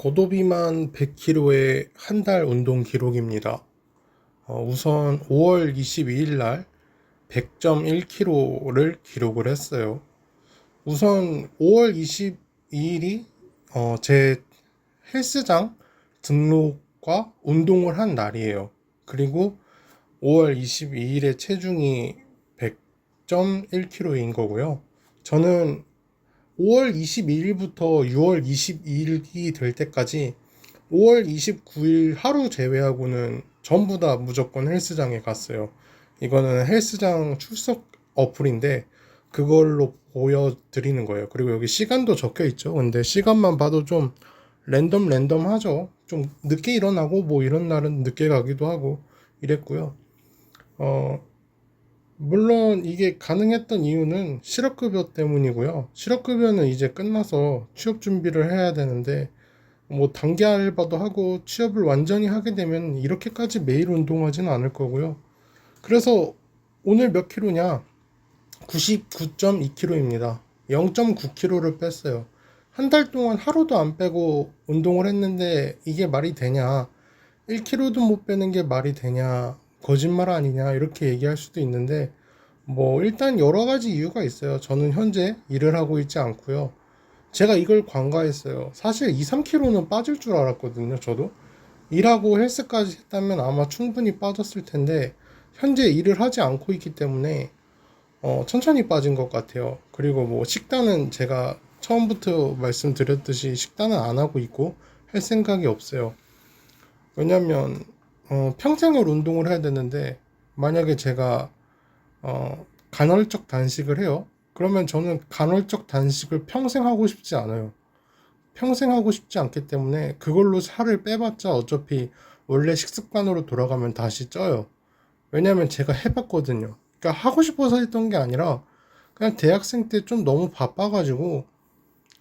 고도비만 100km의 한 달 운동 기록입니다. 어, 우선 5월 22일 날 100.1km를 기록을 했어요. 우선 5월 22일이 어, 제 헬스장 등록과 운동을 한 날이에요. 그리고 5월 22일에 체중이 100.1kg인 거고요. 저는 5월 22일부터 6월 22일이 될 때까지 5월 29일 하루 제외하고는 전부 다 무조건 헬스장에 갔어요. 이거는 헬스장 출석 어플인데 그걸로 보여드리는 거예요. 그리고 여기 시간도 적혀 있죠. 근데 시간만 봐도 좀 랜덤 랜덤 하죠. 좀 늦게 일어나고 뭐 이런 날은 늦게 가기도 하고 이랬고요. 어, 물론 이게 가능했던 이유는 실업급여 때문이고요. 실업급여는 이제 끝나서 취업 준비를 해야 되는데 뭐 단기 알바도 하고 취업을 완전히 하게 되면 이렇게까지 매일 운동하지는 않을 거고요. 그래서 오늘 몇 킬로냐? 99.2kg입니다. 0.9kg를 뺐어요. 한 달 동안 하루도 안 빼고 운동을 했는데 이게 말이 되냐? 1kg도 못 빼는 게 말이 되냐? 거짓말 아니냐? 이렇게 얘기할 수도 있는데 뭐 일단 여러 가지 이유가 있어요. 저는 현재 일을 하고 있지 않고요. 제가 이걸 관가했어요. 사실 2, 3kg는 빠질 줄 알았거든요. 저도 일하고 헬스까지 했다면 아마 충분히 빠졌을 텐데 현재 일을 하지 않고 있기 때문에 어, 천천히 빠진 것 같아요. 그리고 뭐 식단은 제가 처음부터 말씀드렸듯이 식단은 안 하고 있고 할 생각이 없어요. 왜냐면 어, 평생을 운동을 해야 되는데 만약에 제가 어, 간헐적 단식을 해요. 그러면 저는 간헐적 단식을 평생 하고 싶지 않아요. 평생 하고 싶지 않기 때문에 그걸로 살을 빼봤자 어차피 원래 식습관으로 돌아가면 다시 쪄요. 왜냐면 제가 해봤거든요. 그러니까 하고 싶어서 했던 게 아니라 그냥 대학생 때 좀 너무 바빠가지고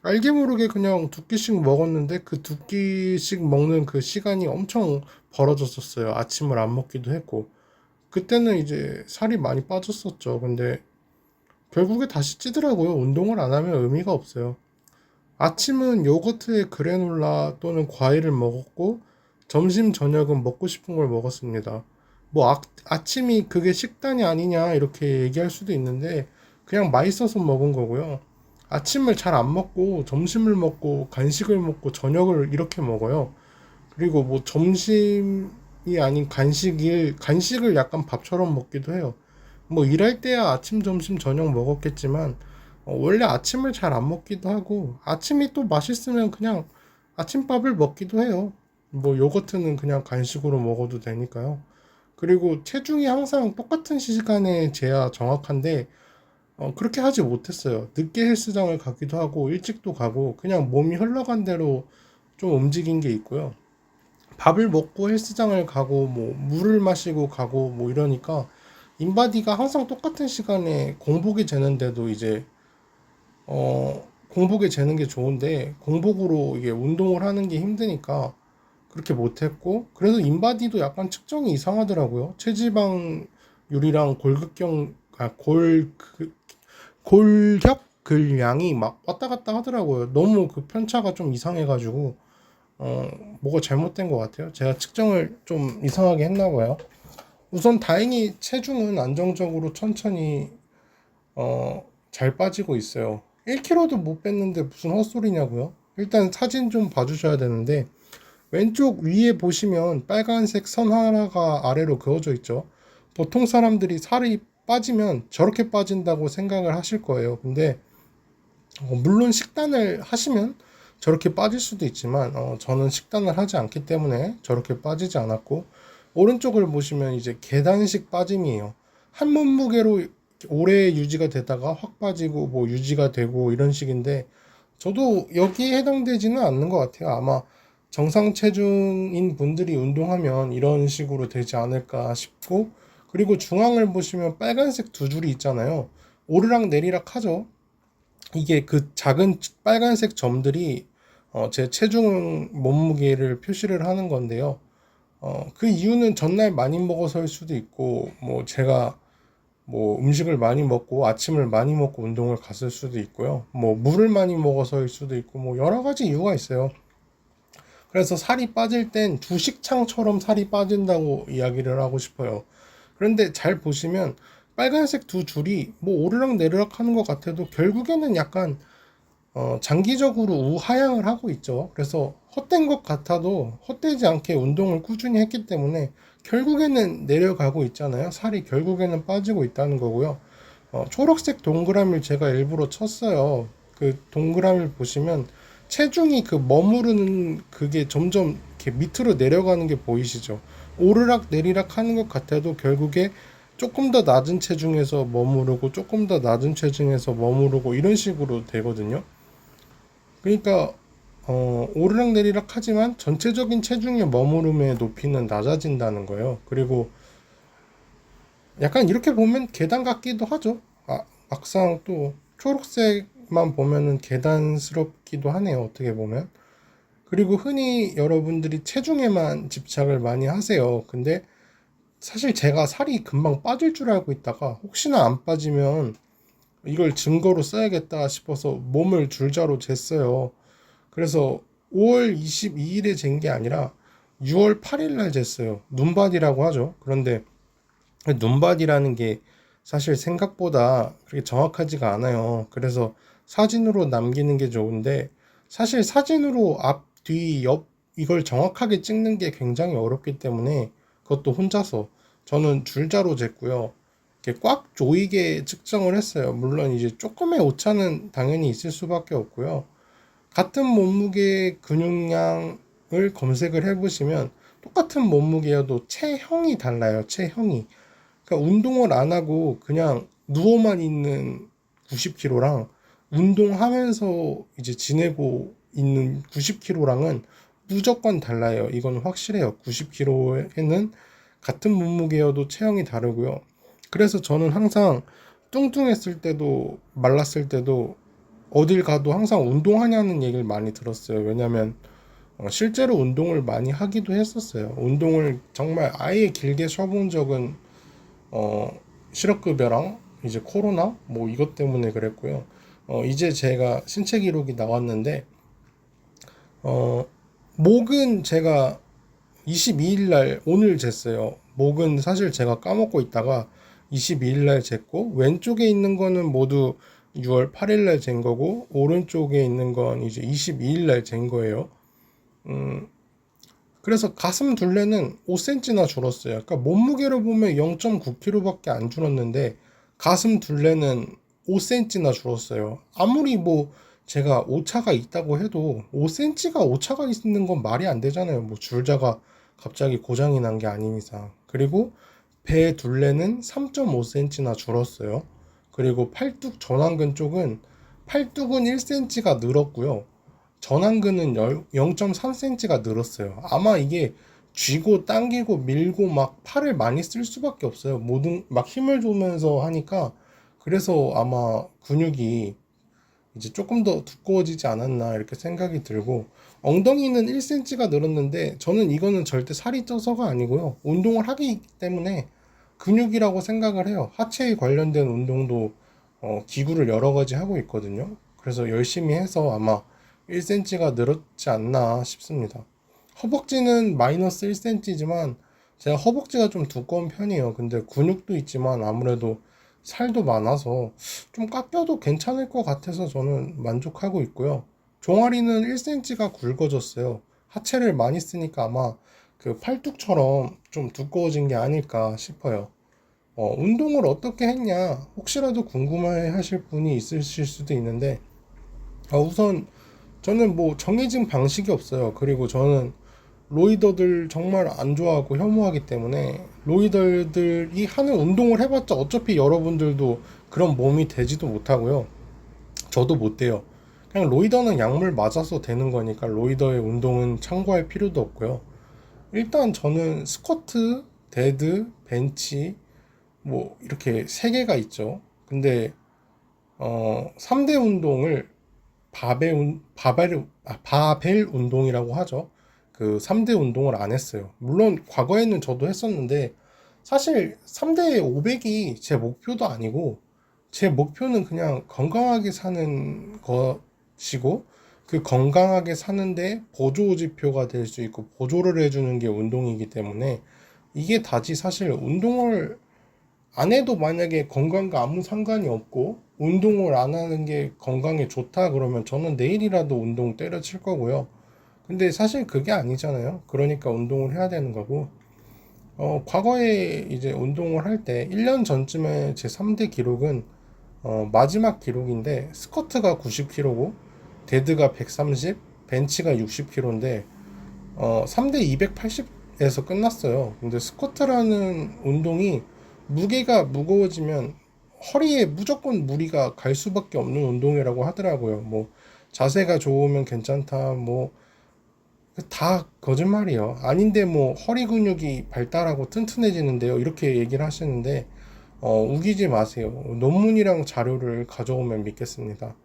알게 모르게 그냥 두 끼씩 먹었는데 그 두 끼씩 먹는 그 시간이 엄청 벌어졌었어요. 아침을 안 먹기도 했고. 그때는 이제 살이 많이 빠졌었죠. 근데 결국에 다시 찌더라고요. 운동을 안 하면 의미가 없어요. 아침은 요거트에 그래놀라 또는 과일을 먹었고 점심 저녁은 먹고 싶은 걸 먹었습니다. 뭐 아, 아침이 그게 식단이 아니냐 이렇게 얘기할 수도 있는데 그냥 맛있어서 먹은 거고요. 아침을 잘 안 먹고 점심을 먹고 간식을 먹고 저녁을 이렇게 먹어요. 그리고 뭐 점심이 아닌 간식일 간식을 약간 밥처럼 먹기도 해요. 뭐 일할 때야 아침, 점심, 저녁 먹었겠지만 어, 원래 아침을 잘 안 먹기도 하고 아침이 또 맛있으면 그냥 아침밥을 먹기도 해요. 뭐 요거트는 그냥 간식으로 먹어도 되니까요. 그리고 체중이 항상 똑같은 시간에 재야 정확한데 어, 그렇게 하지 못했어요. 늦게 헬스장을 가기도 하고 일찍도 가고 그냥 몸이 흘러간 대로 좀 움직인 게 있고요. 밥을 먹고 헬스장을 가고 뭐 물을 마시고 가고 뭐 이러니까 인바디가 항상 똑같은 시간에 공복이 재는데도 이제 어 공복에 재는 게 좋은데 공복으로 이게 운동을 하는 게 힘드니까 그렇게 못했고 그래서 인바디도 약간 측정이 이상하더라고요. 체지방률이랑 골극경 아 골 그, 골격 근량이 막 왔다 갔다 하더라고요. 너무 그 편차가 좀 이상해가지고 어 뭐가 잘못된 것 같아요. 제가 측정을 좀 이상하게 했나 봐요. 우선 다행히 체중은 안정적으로 천천히 어 잘 빠지고 있어요. 1kg도 못 뺐는데 무슨 헛소리냐고요? 일단 사진 좀 봐주셔야 되는데 왼쪽 위에 보시면 빨간색 선 하나가 아래로 그어져 있죠. 보통 사람들이 살이 빠지면 저렇게 빠진다고 생각을 하실 거예요. 근데 어, 물론 식단을 하시면 저렇게 빠질 수도 있지만 어, 저는 식단을 하지 않기 때문에 저렇게 빠지지 않았고 오른쪽을 보시면 이제 계단식 빠짐이에요. 한 몸무게로 오래 유지가 되다가 확 빠지고 뭐 유지가 되고 이런 식인데 저도 여기에 해당되지는 않는 것 같아요. 아마 정상 체중인 분들이 운동하면 이런 식으로 되지 않을까 싶고 그리고 중앙을 보시면 빨간색 두 줄이 있잖아요. 오르락 내리락 하죠. 이게 그 작은 빨간색 점들이 어, 제 체중 몸무게를 표시를 하는 건데요. 어, 그 이유는 전날 많이 먹어서일 수도 있고, 뭐 제가 뭐 음식을 많이 먹고 아침을 많이 먹고 운동을 갔을 수도 있고요. 뭐 물을 많이 먹어서일 수도 있고, 뭐 여러 가지 이유가 있어요. 그래서 살이 빠질 땐 주식창처럼 살이 빠진다고 이야기를 하고 싶어요. 그런데 잘 보시면 빨간색 두 줄이 뭐 오르락 내리락 하는 것 같아도 결국에는 약간 어, 장기적으로 우하향을 하고 있죠. 그래서 헛된 것 같아도 헛되지 않게 운동을 꾸준히 했기 때문에 결국에는 내려가고 있잖아요. 살이 결국에는 빠지고 있다는 거고요. 어, 초록색 동그라미를 제가 일부러 쳤어요. 그 동그라미를 보시면 체중이 그 머무르는 그게 점점 이렇게 밑으로 내려가는 게 보이시죠? 오르락 내리락 하는 것 같아도 결국에 조금 더 낮은 체중에서 머무르고 조금 더 낮은 체중에서 머무르고 이런 식으로 되거든요. 그러니까 어, 오르락 내리락 하지만 전체적인 체중의 머무름의 높이는 낮아진다는 거예요. 그리고 약간 이렇게 보면 계단 같기도 하죠. 아, 막상 또 초록색만 보면은 계단스럽기도 하네요. 어떻게 보면. 그리고 흔히 여러분들이 체중에만 집착을 많이 하세요. 근데 사실 제가 살이 금방 빠질 줄 알고 있다가 혹시나 안 빠지면 이걸 증거로 써야겠다 싶어서 몸을 줄자로 쟀어요. 그래서 5월 22일에 잰 게 아니라 6월 8일 날 쟀어요. 눈바디라고 하죠. 그런데 눈바디라는 게 사실 생각보다 그렇게 정확하지가 않아요. 그래서 사진으로 남기는 게 좋은데 사실 사진으로 앞, 뒤, 옆 이걸 정확하게 찍는 게 굉장히 어렵기 때문에 그것도 혼자서 저는 줄자로 쟀고요. 이렇게 꽉 조이게 측정을 했어요. 물론 이제 조금의 오차는 당연히 있을 수밖에 없고요. 같은 몸무게 근육량을 검색을 해보시면 똑같은 몸무게여도 체형이 달라요. 체형이. 그러니까 운동을 안 하고 그냥 누워만 있는 90kg랑 운동하면서 이제 지내고 있는 90kg랑은 무조건 달라요. 이건 확실해요. 90kg에는 같은 몸무게여도 체형이 다르고요. 그래서 저는 항상 뚱뚱했을 때도 말랐을 때도 어딜 가도 항상 운동하냐는 얘기를 많이 들었어요. 왜냐면 어, 실제로 운동을 많이 하기도 했었어요. 운동을 정말 아예 길게 쉬어본 적은 어, 실업급여랑 이제 코로나 뭐 이것 때문에 그랬고요. 어, 이제 제가 신체 기록이 나왔는데 어, 목은 제가 22일 날 오늘 쟀어요. 목은 사실 제가 까먹고 있다가 22일 날 쟀고 왼쪽에 있는 거는 모두 6월 8일 날 잰 거고 오른쪽에 있는 건 이제 22일 날 잰 거예요. 음, 그래서 가슴 둘레는 5cm나 줄었어요. 그러니까 몸무게로 보면 0.9kg밖에 안 줄었는데 가슴 둘레는 5cm나 줄었어요. 아무리 뭐 제가 오차가 있다고 해도 5cm가 오차가 있는 건 말이 안 되잖아요. 뭐 줄자가 갑자기 고장이 난 게 아닌 이상. 그리고 배 둘레는 3.5cm나 줄었어요. 그리고 팔뚝 전완근 쪽은 팔뚝은 1cm가 늘었고요. 전완근은 0.3cm가 늘었어요. 아마 이게 쥐고 당기고 밀고 막 팔을 많이 쓸 수밖에 없어요. 모든 막 힘을 주면서 하니까 그래서 아마 근육이 이제 조금 더 두꺼워지지 않았나 이렇게 생각이 들고 엉덩이는 1cm가 늘었는데 저는 이거는 절대 살이 쪄서가 아니고요. 운동을 하기 때문에 근육이라고 생각을 해요. 하체에 관련된 운동도 어, 기구를 여러 가지 하고 있거든요. 그래서 열심히 해서 아마 1cm가 늘었지 않나 싶습니다. 허벅지는 마이너스 1cm지만 제가 허벅지가 좀 두꺼운 편이에요. 근데 근육도 있지만 아무래도 살도 많아서 좀 깎여도 괜찮을 것 같아서 저는 만족하고 있고요. 종아리는 1cm가 굵어졌어요. 하체를 많이 쓰니까 아마 그 팔뚝처럼 좀 두꺼워진 게 아닐까 싶어요. 어, 운동을 어떻게 했냐 혹시라도 궁금해 하실 분이 있으실 수도 있는데 어, 우선 저는 뭐 정해진 방식이 없어요. 그리고 저는 로이더들 정말 안 좋아하고 혐오하기 때문에 로이더들이 하는 운동을 해봤자 어차피 여러분들도 그런 몸이 되지도 못하고요. 저도 못 돼요. 그냥 로이더는 약물 맞아서 되는 거니까 로이더의 운동은 참고할 필요도 없고요. 일단 저는 스쿼트, 데드, 벤치 뭐 이렇게 세 개가 있죠. 근데 어 3대 운동을 바벨 운 바벨 아, 바벨 운동이라고 하죠. 그 3대 운동을 안 했어요. 물론 과거에는 저도 했었는데 사실 3대 500이 제 목표도 아니고 제 목표는 그냥 건강하게 사는 것이고 그 건강하게 사는데 보조 지표가 될 수 있고 보조를 해주는 게 운동이기 때문에 이게 다지 사실 운동을 안 해도 만약에 건강과 아무 상관이 없고 운동을 안 하는 게 건강에 좋다 그러면 저는 내일이라도 운동 때려칠 거고요. 근데 사실 그게 아니잖아요. 그러니까 운동을 해야 되는 거고. 어, 과거에 이제 운동을 할 때 1년 전쯤에 제 3대 기록은 어, 마지막 기록인데 스쿼트가 90kg고 데드가 130, 벤치가 60kg인데 어, 3대 280에서 끝났어요. 근데 스쿼트라는 운동이 무게가 무거워지면 허리에 무조건 무리가 갈 수밖에 없는 운동이라고 하더라고요. 뭐 자세가 좋으면 괜찮다. 뭐 다 거짓말이에요. 아닌데 뭐 허리 근육이 발달하고 튼튼해지는데요. 이렇게 얘기를 하시는데 어, 우기지 마세요. 논문이랑 자료를 가져오면 믿겠습니다.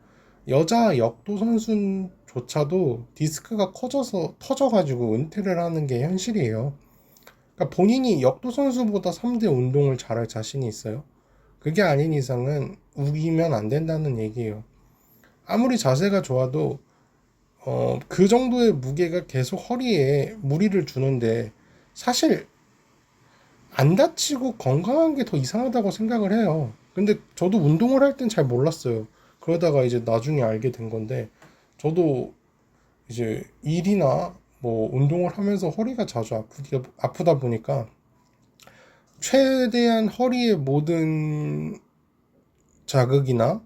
여자 역도 선수조차도 디스크가 커져서 터져가지고 은퇴를 하는 게 현실이에요. 그러니까 본인이 역도 선수보다 3대 운동을 잘할 자신이 있어요. 그게 아닌 이상은 우기면 안 된다는 얘기예요. 아무리 자세가 좋아도 어, 그 정도의 무게가 계속 허리에 무리를 주는데 사실 안 다치고 건강한 게 더 이상하다고 생각을 해요. 근데 저도 운동을 할 땐 잘 몰랐어요. 그러다가 이제 나중에 알게 된 건데 저도 이제 일이나 뭐 운동을 하면서 허리가 자주 아프다, 아프다 보니까 최대한 허리의 모든 자극이나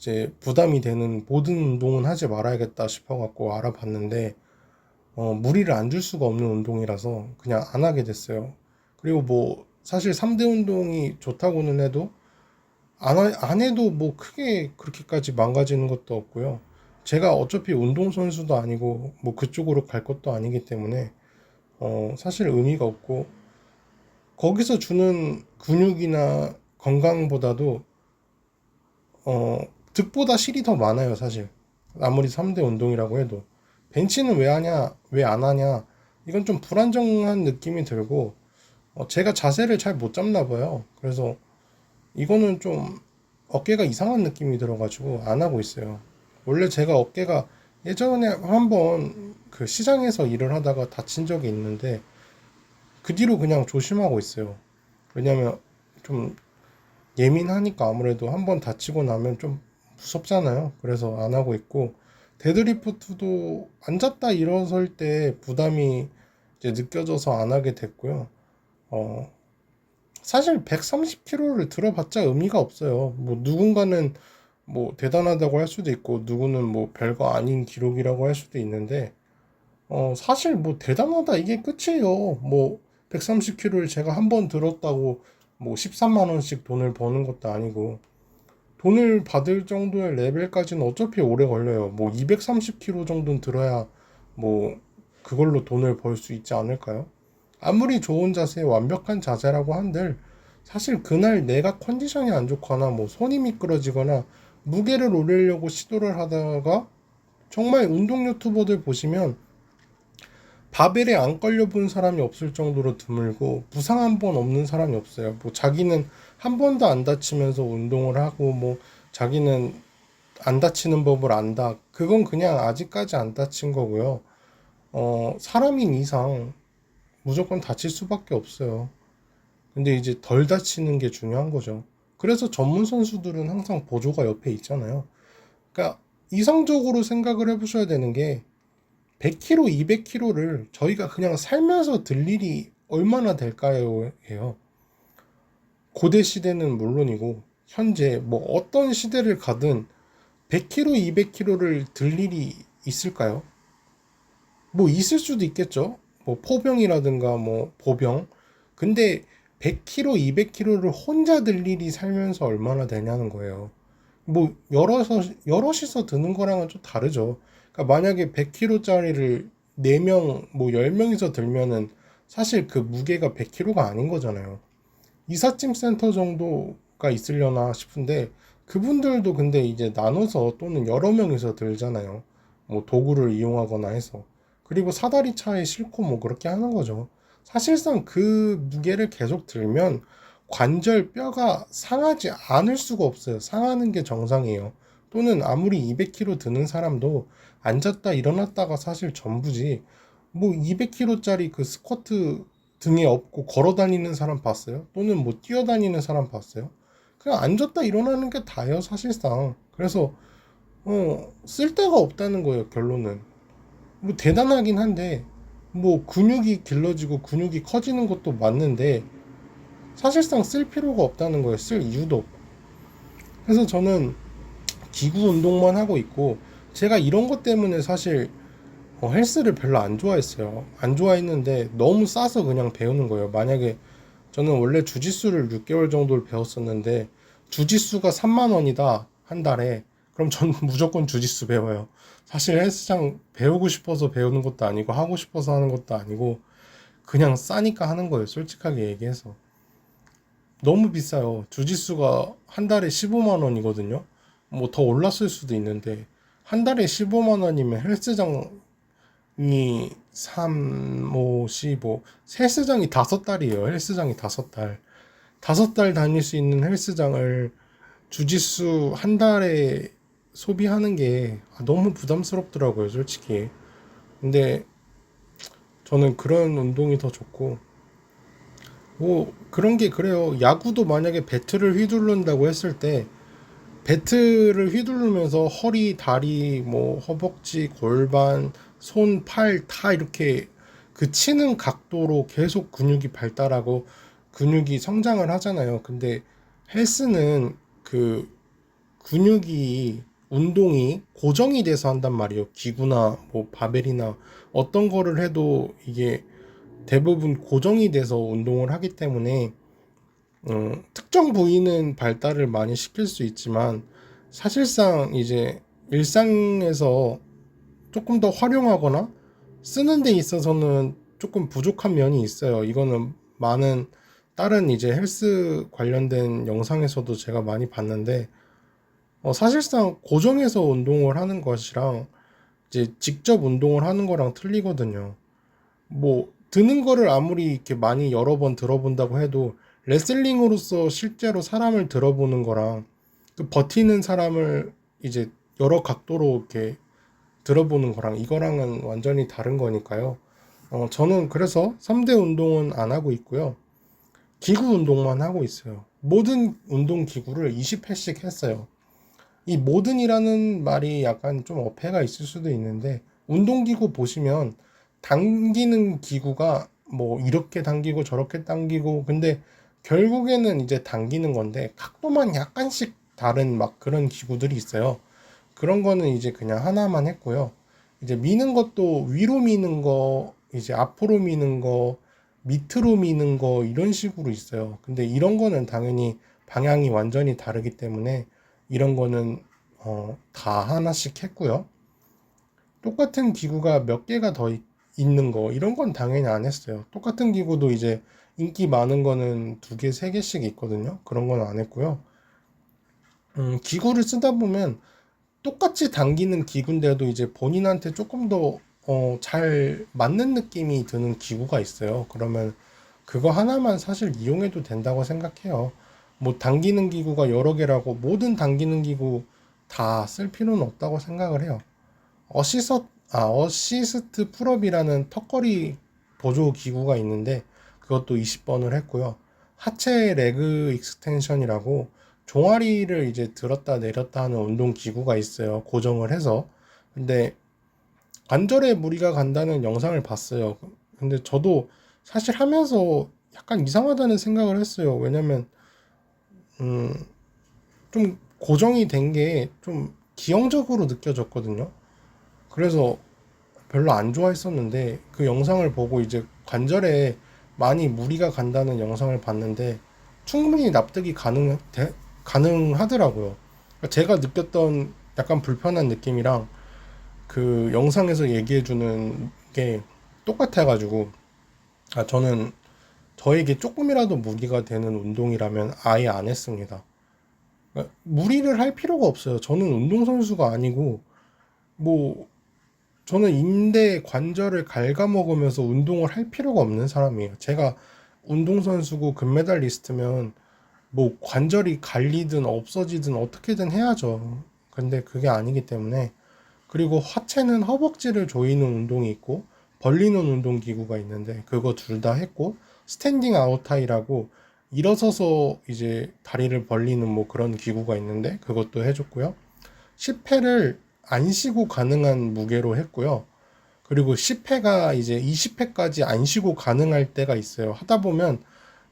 이제 부담이 되는 모든 운동은 하지 말아야겠다 싶어갖고 알아봤는데 어, 무리를 안 줄 수가 없는 운동이라서 그냥 안 하게 됐어요. 그리고 뭐 사실 3대 운동이 좋다고는 해도 안, 하- 안 해도 뭐 크게 그렇게까지 망가지는 것도 없고요. 제가 어차피 운동선수도 아니고 뭐 그쪽으로 갈 것도 아니기 때문에 어, 사실 의미가 없고 거기서 주는 근육이나 건강보다도 어, 득보다 실이 더 많아요, 사실. 아무리 3대 운동이라고 해도. 벤치는 왜 하냐, 왜 안 하냐, 이건 좀 불안정한 느낌이 들고, 어, 제가 자세를 잘 못 잡나 봐요. 그래서 이거는 좀 어깨가 이상한 느낌이 들어가지고 안 하고 있어요. 원래 제가 어깨가 예전에 한번 그 시장에서 일을 하다가 다친 적이 있는데, 그 뒤로 그냥 조심하고 있어요. 왜냐면 좀 예민하니까 아무래도 한번 다치고 나면 좀 무섭잖아요. 그래서 안 하고 있고 데드리프트도 앉았다 일어설 때 부담이 이제 느껴져서 안 하게 됐고요. 어, 사실 130kg를 들어봤자 의미가 없어요. 뭐 누군가는 뭐 대단하다고 할 수도 있고 누구는 뭐 별거 아닌 기록이라고 할 수도 있는데 어, 사실 뭐 대단하다 이게 끝이에요. 뭐 130kg를 제가 한 번 들었다고 뭐 13만 원씩 돈을 버는 것도 아니고 돈을 받을 정도의 레벨까지는 어차피 오래 걸려요. 뭐 230kg 정도는 들어야 뭐 그걸로 돈을 벌 수 있지 않을까요? 아무리 좋은 자세, 완벽한 자세라고 한들 사실 그날 내가 컨디션이 안 좋거나 뭐 손이 미끄러지거나 무게를 올리려고 시도를 하다가 정말 운동 유튜버들 보시면 바벨에 안 걸려 본 사람이 없을 정도로 드물고 부상 한 번 없는 사람이 없어요. 뭐 자기는 한 번도 안 다치면서 운동을 하고 뭐 자기는 안 다치는 법을 안다. 그건 그냥 아직까지 안 다친 거고요. 어, 사람인 이상 무조건 다칠 수밖에 없어요. 근데 이제 덜 다치는 게 중요한 거죠. 그래서 전문 선수들은 항상 보조가 옆에 있잖아요. 그러니까 이성적으로 생각을 해보셔야 되는 게 100kg, 200kg를 저희가 그냥 살면서 들 일이 얼마나 될까요? 해요. 고대 시대는 물론이고 현재 뭐 어떤 시대를 가든 100kg, 200kg를 들 일이 있을까요? 뭐 있을 수도 있겠죠. 뭐 포병이라든가 뭐 보병. 근데 100kg, 200kg를 혼자 들 일이 살면서 얼마나 되냐는 거예요. 뭐 여럿서 여럿이서 드는 거랑은 좀 다르죠. 그러니까 만약에 100kg짜리를 4명, 뭐 10명이서 들면은 사실 그 무게가 100kg가 아닌 거잖아요. 이삿짐 센터 정도가 있으려나 싶은데 그분들도 근데 이제 나눠서 또는 여러 명이서 들잖아요. 뭐 도구를 이용하거나 해서. 그리고 사다리 차에 싣고 뭐 그렇게 하는 거죠. 사실상 그 무게를 계속 들면 관절 뼈가 상하지 않을 수가 없어요. 상하는 게 정상이에요. 또는 아무리 200kg 드는 사람도 앉았다 일어났다가 사실 전부지. 뭐 200kg짜리 그 스쿼트 등에 업고 걸어 다니는 사람 봤어요? 또는 뭐 뛰어 다니는 사람 봤어요? 그냥 앉았다 일어나는 게 다예요, 사실상. 그래서 어, 쓸데가 없다는 거예요, 결론은. 뭐 대단하긴 한데 뭐 근육이 길러지고 근육이 커지는 것도 맞는데 사실상 쓸 필요가 없다는 거예요. 쓸 이유도 없고. 그래서 저는 기구 운동만 하고 있고 제가 이런 것 때문에 사실 어, 헬스를 별로 안 좋아했어요. 안 좋아했는데 너무 싸서 그냥 배우는 거예요. 만약에 저는 원래 주짓수를 6개월 정도를 배웠었는데 주짓수가 3만 원이다 한 달에 그럼 전 무조건 주짓수 배워요. 사실 헬스장 배우고 싶어서 배우는 것도 아니고 하고 싶어서 하는 것도 아니고 그냥 싸니까 하는 거예요. 솔직하게 얘기해서. 너무 비싸요. 주짓수가 한 달에 15만 원이거든요. 뭐 더 올랐을 수도 있는데 한 달에 15만 원이면 헬스장 이 3, 5, 15 헬스장이 다섯 달이에요. 헬스장이 다섯 달. 다섯 달 다닐 수 있는 헬스장을 주짓수 한 달에 소비하는 게 아, 너무 부담스럽더라고요, 솔직히. 근데 저는 그런 운동이 더 좋고 뭐 그런 게 그래요. 야구도 만약에 배트를 휘두른다고 했을 때 배트를 휘두르면서 허리, 다리, 뭐 허벅지, 골반, 손, 팔 다 이렇게 그 치는 각도로 계속 근육이 발달하고 근육이 성장을 하잖아요. 근데 헬스는 그 근육이 운동이 고정이 돼서 한단 말이에요. 기구나 뭐 바벨이나 어떤 거를 해도 이게 대부분 고정이 돼서 운동을 하기 때문에 어, 특정 부위는 발달을 많이 시킬 수 있지만 사실상 이제 일상에서 조금 더 활용하거나 쓰는 데 있어서는 조금 부족한 면이 있어요. 이거는 많은 다른 이제 헬스 관련된 영상에서도 제가 많이 봤는데 어, 사실상 고정해서 운동을 하는 것이랑 이제 직접 운동을 하는 거랑 틀리거든요. 뭐 드는 거를 아무리 이렇게 많이 여러 번 들어본다고 해도 레슬링으로서 실제로 사람을 들어보는 거랑 그 버티는 사람을 이제 여러 각도로 이렇게 들어보는 거랑 이거랑은 완전히 다른 거니까요. 어, 저는 그래서 3대 운동은 안 하고 있고요. 기구 운동만 하고 있어요. 모든 운동 기구를 20회씩 했어요. 이 모든이라는 말이 약간 좀 어폐가 있을 수도 있는데 운동 기구 보시면 당기는 기구가 뭐 이렇게 당기고 저렇게 당기고 근데 결국에는 이제 당기는 건데 각도만 약간씩 다른 막 그런 기구들이 있어요. 그런 거는 이제 그냥 하나만 했고요. 이제 미는 것도 위로 미는 거, 이제 앞으로 미는 거, 밑으로 미는 거 이런 식으로 있어요. 근데 이런 거는 당연히 방향이 완전히 다르기 때문에 이런 거는 어, 다 하나씩 했고요. 똑같은 기구가 몇 개가 더 있, 있는 거 이런 건 당연히 안 했어요. 똑같은 기구도 이제 인기 많은 거는 두 개, 세 개씩 있거든요. 그런 건 안 했고요. 음, 기구를 쓰다 보면 똑같이 당기는 기구인데도 이제 본인한테 조금 더, 어, 잘 맞는 느낌이 드는 기구가 있어요. 그러면 그거 하나만 사실 이용해도 된다고 생각해요. 뭐 당기는 기구가 여러 개라고 모든 당기는 기구 다 쓸 필요는 없다고 생각을 해요. 어시서, 아, 어시스트 풀업이라는 턱걸이 보조 기구가 있는데 그것도 20번을 했고요. 하체 레그 익스텐션이라고 종아리를 이제 들었다 내렸다 하는 운동 기구가 있어요. 고정을 해서. 근데 관절에 무리가 간다는 영상을 봤어요. 근데 저도 사실 하면서 약간 이상하다는 생각을 했어요. 왜냐면 음, 좀 고정이 된 게 좀 기형적으로 느껴졌거든요. 그래서 별로 안 좋아했었는데 그 영상을 보고 이제 관절에 많이 무리가 간다는 영상을 봤는데 충분히 납득이 가능, 되, 가능하더라고요. 그러니까 제가 느꼈던 약간 불편한 느낌이랑 그 영상에서 얘기해주는 게 똑같아가지고 아, 저는 저에게 조금이라도 무리가 되는 운동이라면 아예 안 했습니다. 그러니까 무리를 할 필요가 없어요. 저는 운동선수가 아니고, 뭐, 저는 인대 관절을 갉아먹으면서 운동을 할 필요가 없는 사람이에요. 제가 운동선수고 금메달리스트면 뭐 관절이 갈리든 없어지든 어떻게든 해야죠. 근데 그게 아니기 때문에 그리고 하체는 허벅지를 조이는 운동이 있고 벌리는 운동 기구가 있는데 그거 둘 다 했고 스탠딩 아웃타이라고 일어서서 이제 다리를 벌리는 뭐 그런 기구가 있는데 그것도 해줬고요. 10회를 안 쉬고 가능한 무게로 했고요. 그리고 10회가 이제 20회까지 안 쉬고 가능할 때가 있어요. 하다 보면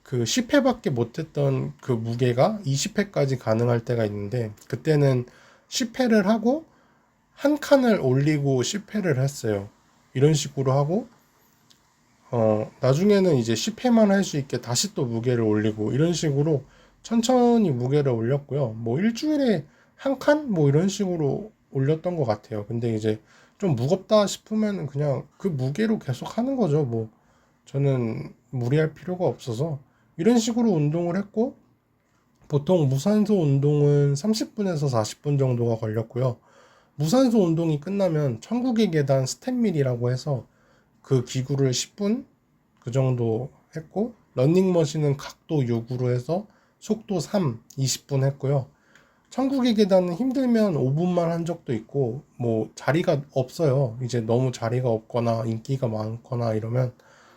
그 10회밖에 못했던 그 무게가 20회까지 가능할 때가 있는데 그때는 10회를 하고 한 칸을 올리고 10회를 했어요. 이런 식으로 하고 어 나중에는 이제 10회만 할 수 있게 다시 또 무게를 올리고 이런 식으로 천천히 무게를 올렸고요. 뭐 일주일에 한 칸 뭐 이런 식으로 올렸던 것 같아요. 근데 이제 좀 무겁다 싶으면 그냥 그 무게로 계속 하는 거죠. 뭐 저는 무리할 필요가 없어서 이런 식으로 운동을 했고 보통 무산소 운동은 30분에서 40분 정도가 걸렸고요. 무산소 운동이 끝나면 천국의 계단 스탠밀이라고 해서 그 기구를 10분 그 정도 했고 런닝머신은 각도 6으로 해서 속도 3, 20분 했고요. 천국의 계단은 힘들면 5분만 한 적도 있고 뭐 자리가 없어요. 이제 너무 자리가 없거나 인기가 많거나 이러면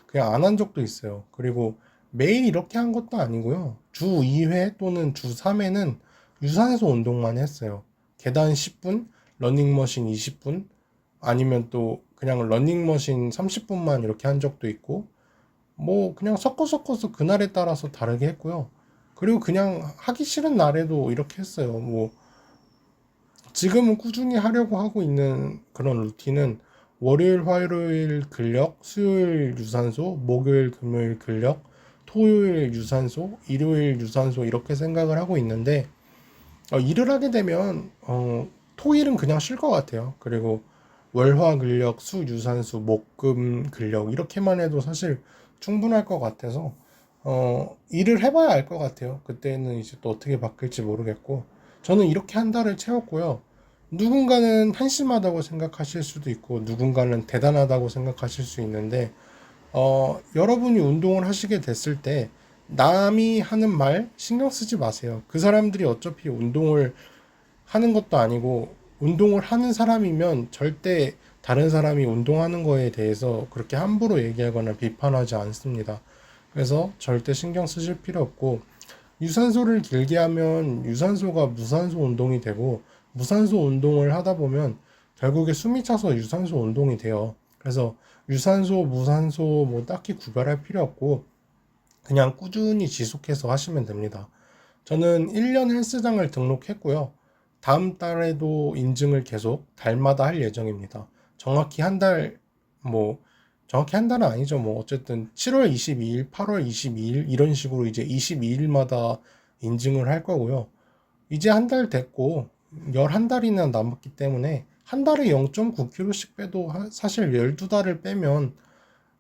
그냥 안 한 적도 있어요. 그리고 매일 이렇게 한 것도 아니고요. 주 2회 또는 주 3회는 유산소 운동만 했어요. 계단 10분, 러닝머신 20분, 아니면 또 그냥 러닝머신 30분만 이렇게 한 적도 있고, 뭐 그냥 섞어 섞어서 그날에 따라서 다르게 했고요. 그리고 그냥 하기 싫은 날에도 이렇게 했어요. 뭐 지금은 꾸준히 하려고 하고 있는 그런 루틴은 월요일, 화요일 근력, 수요일 유산소, 목요일, 금요일 근력, 토요일 유산소, 일요일 유산소 이렇게 생각을 하고 있는데 어, 일을 하게 되면 어, 토일은 그냥 쉴 것 같아요. 그리고 월화 근력, 수 유산소, 목금 근력 이렇게만 해도 사실 충분할 것 같아서 어, 일을 해봐야 알 것 같아요. 그때는 이제 또 어떻게 바뀔지 모르겠고 저는 이렇게 한 달을 채웠고요. 누군가는 한심하다고 생각하실 수도 있고 누군가는 대단하다고 생각하실 수 있는데 어, 여러분이 운동을 하시게 됐을 때 남이 하는 말 신경 쓰지 마세요. 그 사람들이 어차피 운동을 하는 것도 아니고 운동을 하는 사람이면 절대 다른 사람이 운동하는 거에 대해서 그렇게 함부로 얘기하거나 비판하지 않습니다. 그래서 절대 신경 쓰실 필요 없고 유산소를 길게 하면 유산소가 무산소 운동이 되고 무산소 운동을 하다 보면 결국에 숨이 차서 유산소 운동이 돼요. 그래서 유산소, 무산소 뭐 딱히 구별할 필요 없고 그냥 꾸준히 지속해서 하시면 됩니다. 저는 1년 헬스장을 등록했고요. 다음 달에도 인증을 계속 달마다 할 예정입니다. 정확히 한 달, 뭐, 정확히 한 달은 아니죠. 뭐, 어쨌든 7월 22일, 8월 22일, 이런 식으로 이제 22일마다 인증을 할 거고요. 이제 한 달 됐고, 11달이나 남았기 때문에 한 달에 0.9kg씩 빼도 하- 사실 12달을 빼면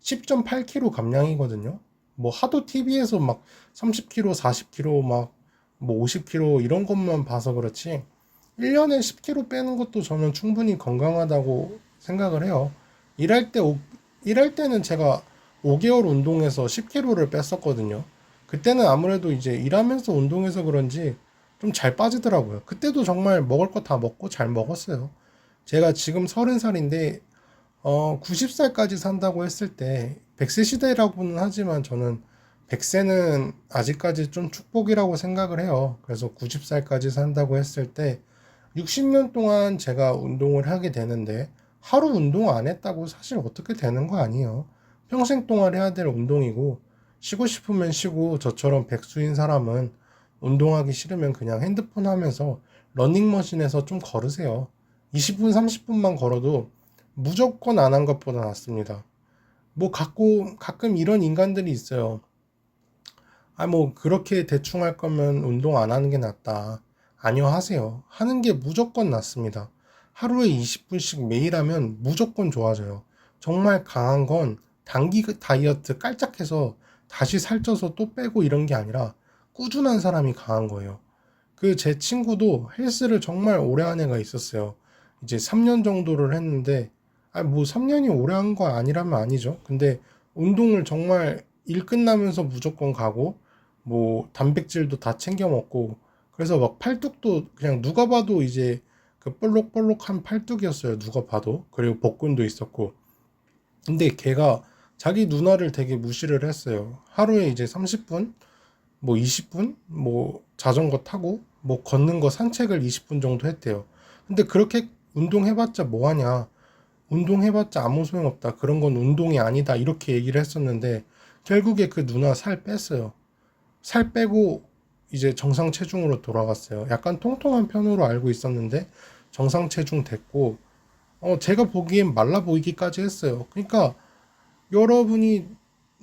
10.8kg 감량이거든요. 뭐 하도 TV에서 막 30kg, 40kg, 막 뭐 50kg 이런 것만 봐서 그렇지 1년에 10kg 빼는 것도 저는 충분히 건강하다고 생각을 해요. 일할 때 오- 일할 때는 제가 5개월 운동해서 10kg를 뺐었거든요. 그때는 아무래도 이제 일하면서 운동해서 그런지 좀 잘 빠지더라고요. 그때도 정말 먹을 거 다 먹고 잘 먹었어요. 제가 지금 30살인데 어 90살까지 산다고 했을 때 100세 시대라고는 하지만 저는 100세는 아직까지 좀 축복이라고 생각을 해요. 그래서 90살까지 산다고 했을 때 60년 동안 제가 운동을 하게 되는데 하루 운동 안 했다고 사실 어떻게 되는 거 아니에요. 평생 동안 해야 될 운동이고 쉬고 싶으면 쉬고 저처럼 백수인 사람은 운동하기 싫으면 그냥 핸드폰 하면서 러닝머신에서 좀 걸으세요. 20분, 30분만 걸어도 무조건 안 한 것보다 낫습니다. 뭐 가끔 가끔 이런 인간들이 있어요. 아, 뭐 그렇게 대충 할 거면 운동 안 하는 게 낫다. 아니요, 하세요. 하는 게 무조건 낫습니다. 하루에 20분씩 매일 하면 무조건 좋아져요. 정말 강한 건 단기 그 다이어트 깔짝해서 다시 살쪄서 또 빼고 이런 게 아니라 꾸준한 사람이 강한 거예요. 그 제 친구도 헬스를 정말 오래 한 애가 있었어요. 이제 3년 정도를 했는데, 아, 뭐 3년이 오래 한 거 아니라면 아니죠. 근데 운동을 정말 일 끝나면서 무조건 가고, 뭐 단백질도 다 챙겨 먹고, 그래서 막 팔뚝도 그냥 누가 봐도 이제 그 볼록볼록한 팔뚝이었어요. 누가 봐도. 그리고 복근도 있었고. 근데 걔가 자기 누나를 되게 무시를 했어요. 하루에 이제 30분, 뭐 20분, 뭐 자전거 타고, 뭐 걷는 거 산책을 20분 정도 했대요. 근데 그렇게 운동해봤자 뭐하냐. 운동해봤자 아무 소용없다. 그런 건 운동이 아니다. 이렇게 얘기를 했었는데, 결국에 그 누나 살 뺐어요. 살 빼고 이제 정상 체중으로 돌아갔어요. 약간 통통한 편으로 알고 있었는데 정상 체중 됐고 어 제가 보기엔 말라 보이기까지 했어요. 그러니까 여러분이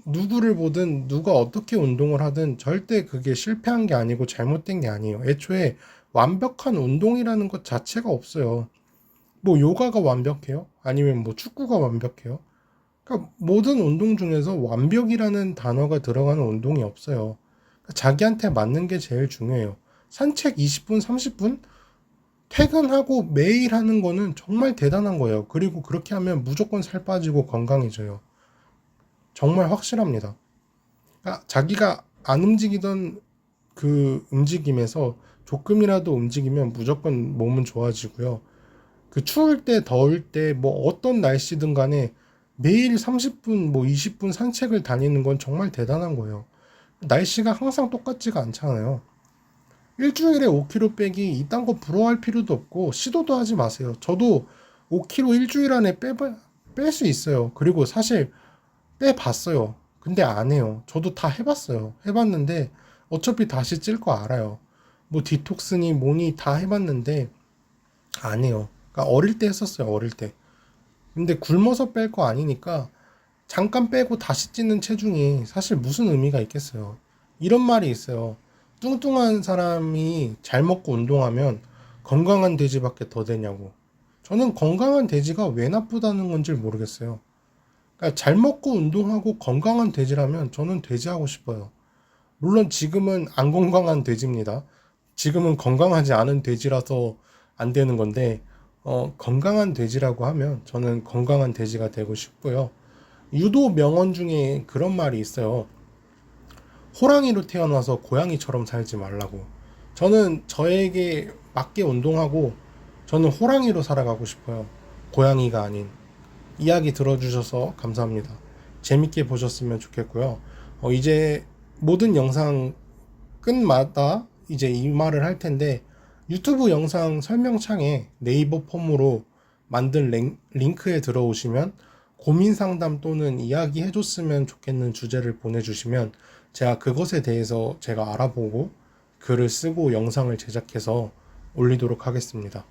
누구를 보든 누가 어떻게 운동을 하든 절대 그게 실패한 게 아니고 잘못된 게 아니에요. 애초에 완벽한 운동이라는 것 자체가 없어요. 뭐 요가가 완벽해요? 아니면 뭐 축구가 완벽해요? 그러니까 모든 운동 중에서 완벽이라는 단어가 들어가는 운동이 없어요. 그러니까 자기한테 맞는 게 제일 중요해요. 산책 20분, 30분 퇴근하고 매일 하는 거는 정말 대단한 거예요. 그리고 그렇게 하면 무조건 살 빠지고 건강해져요. 정말 확실합니다. 그러니까 자기가 안 움직이던 그 움직임에서 조금이라도 움직이면 무조건 몸은 좋아지고요. 그 추울 때, 더울 때, 뭐 어떤 날씨든 간에 매일 30분, 뭐 20분 산책을 다니는 건 정말 대단한 거예요. 날씨가 항상 똑같지가 않잖아요. 일주일에 5kg 빼기 이딴 거 부러워할 필요도 없고 시도도 하지 마세요. 저도 5kg 일주일 안에 뺄수 있어요. 그리고 사실 빼봤어요. 근데 안 해요. 저도 다 해봤어요. 해봤는데 어차피 다시 찔 거 알아요. 뭐 디톡스니 뭐니 다 해봤는데 안 해요. 그러니까 어릴 때 했었어요. 어릴 때. 근데 굶어서 뺄 거 아니니까 잠깐 빼고 다시 찌는 체중이 사실 무슨 의미가 있겠어요. 이런 말이 있어요. 뚱뚱한 사람이 잘 먹고 운동하면 건강한 돼지밖에 더 되냐고. 저는 건강한 돼지가 왜 나쁘다는 건지 모르겠어요. 그러니까 잘 먹고 운동하고 건강한 돼지라면 저는 돼지 하고 싶어요. 물론 지금은 안 건강한 돼지입니다. 지금은 건강하지 않은 돼지라서 안 되는 건데, 어, 건강한 돼지라고 하면 저는 건강한 돼지가 되고 싶고요. 유도 명언 중에 그런 말이 있어요. 호랑이로 태어나서 고양이처럼 살지 말라고. 저는 저에게 맞게 운동하고 저는 호랑이로 살아가고 싶어요. 고양이가 아닌. 이야기 들어주셔서 감사합니다. 재밌게 보셨으면 좋겠고요. 어, 이제 모든 영상 끝마다 이제 이 말을 할 텐데 유튜브 영상 설명창에 네이버 폼으로 만든 랭, 링크에 들어오시면 고민 상담 또는 이야기 해줬으면 좋겠는 주제를 보내주시면 제가 그것에 대해서 제가 알아보고 글을 쓰고 영상을 제작해서 올리도록 하겠습니다.